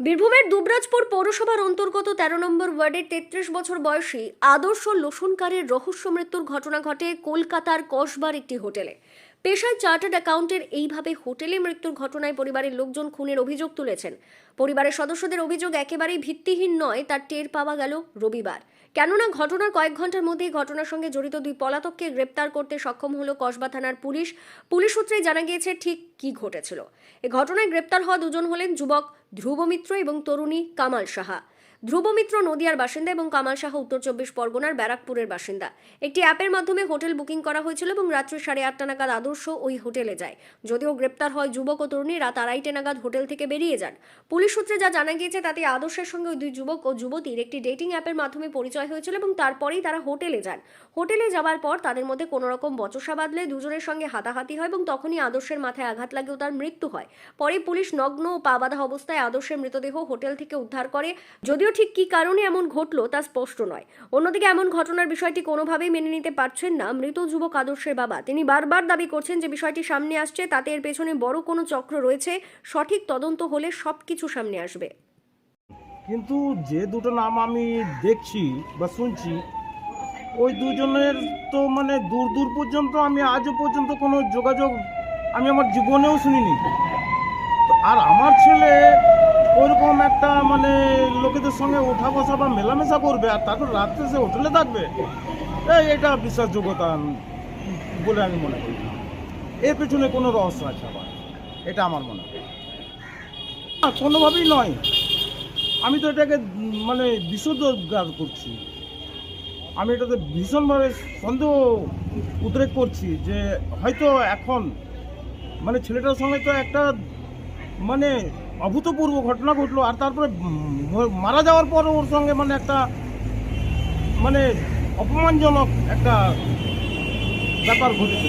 বীরভূমের দুবরাজপুর পৌরসভার অন্তর্গত তেরো নম্বর ওয়ার্ডের তেত্রিশ বছর বয়সী আদর্শ লোসনকারের রহস্য মৃত্যুর ঘটনা ঘটে কলকাতার কসবার একটি হোটেলে। পেশায় চার্টার্ড অ্যাকাউন্টের এইভাবে হোটেলে মৃত্যুর ঘটনায় পরিবারের লোকজন খুনের অভিযোগ তুলেছেন। পরিবারের সদস্যদের অভিযোগ একেবারেই ভিত্তিহীন নয়, তার টের পাওয়া গেল রবিবার। কেননা ঘটনার কয়েক ঘণ্টার মধ্যেই ঘটনার সঙ্গে জড়িত দুই পলাতককে গ্রেপ্তার করতে সক্ষম হলো কসবা থানার পুলিশ। পুলিশ সূত্রেই জানা গিয়েছে ঠিক কি ঘটেছিল। এ ঘটনায় গ্রেপ্তার হওয়া দুজন হলেন যুবক ধ্রুব মিত্র এবং তরুণী কামাল সাহা। ধ্রুব মিত্র নদিয়ার বাসিন্দা এবং কামাল সাহা উত্তর চব্বিশ পরগনার ব্যারাকপুরের বাসিন্দা। একটি অ্যাপের মাধ্যমে হোটেল বুকিং করা হয়েছিল এবং রাত্রি সাড়ে আটটা নাগাদ আদর্শ ওই হোটেলে যায়। যদিও গ্রেপ্তার হয় যুবক ও তরুণী, রাত আড়াইটে নাগাদ হোটেল থেকে বেরিয়ে যান। পুলিশ সূত্রে যা জানা গিয়েছে, তাতে আদর্শের সঙ্গে ওই দুই যুবক ও যুবতীর একটি ডেটিং অ্যাপের মাধ্যমে পরিচয় হয়েছিল এবং তারপরেই তারা হোটেলে যান। হোটেলে যাওয়ার পর তাদের মধ্যে কোনো রকম বচসা বাঁধলে দুজনের সঙ্গে হাতাহাতি হয় এবং তখনই আদর্শের মাথায় আঘাত লাগেও তার মৃত্যু হয়। পরে পুলিশ নগ্ন ও পা অবস্থায় আদর্শের মৃতদেহ হোটেল থেকে উদ্ধার করে। যদিও ঠিক কী কারণে এমন ঘটলো তা স্পষ্ট নয়। অন্যদিকে এমন ঘটনার বিষয়টি কোনোভাবেই মেনে নিতে পারছেন না মৃত যুবক আদর্শের বাবা। তিনি বারবার দাবি করছেন যে বিষয়টি সামনে আসছে, তাতে এর পেছনে বড় কোনো চক্র রয়েছে, সঠিক তদন্ত হলে সব কিছু সামনে আসবে। কিন্তু যে দুটো নাম আমি দেখছি বা শুনছি, ওই দুজনের তো মানে দূর দূর পর্যন্ত আমি আজও পর্যন্ত কোনো যোগাযোগ আমি আমার জীবনেও শুনিনি। আর আমার ছেলে মানে লোকেদের সঙ্গে ওঠা বসা বা মেলামেশা করবে আর তারপর রাত্রে সে হোটেলে থাকবে? এটা বিশ্বাসযোগ্যতা বলে আমি মনে করি। এর পেছনে কোনো রহস্য আছে আবার এটা আমার মনে হয়। না, কোনোভাবেই নয়। আমি তো এটাকে মানে বিশুদ্ধ গান করছি। আমি এটাতে ভীষণভাবে সন্দেহ উদ্রেক করছি যে হয়তো এখন মানে ছেলেটার সঙ্গে তো একটা মানে অভূতপূর্ব ঘটনা ঘটলো আর তারপরে মারা যাওয়ার পর ওর সঙ্গে মানে একটা মানে অপমানজনক একটা ব্যাপার ঘটেছে।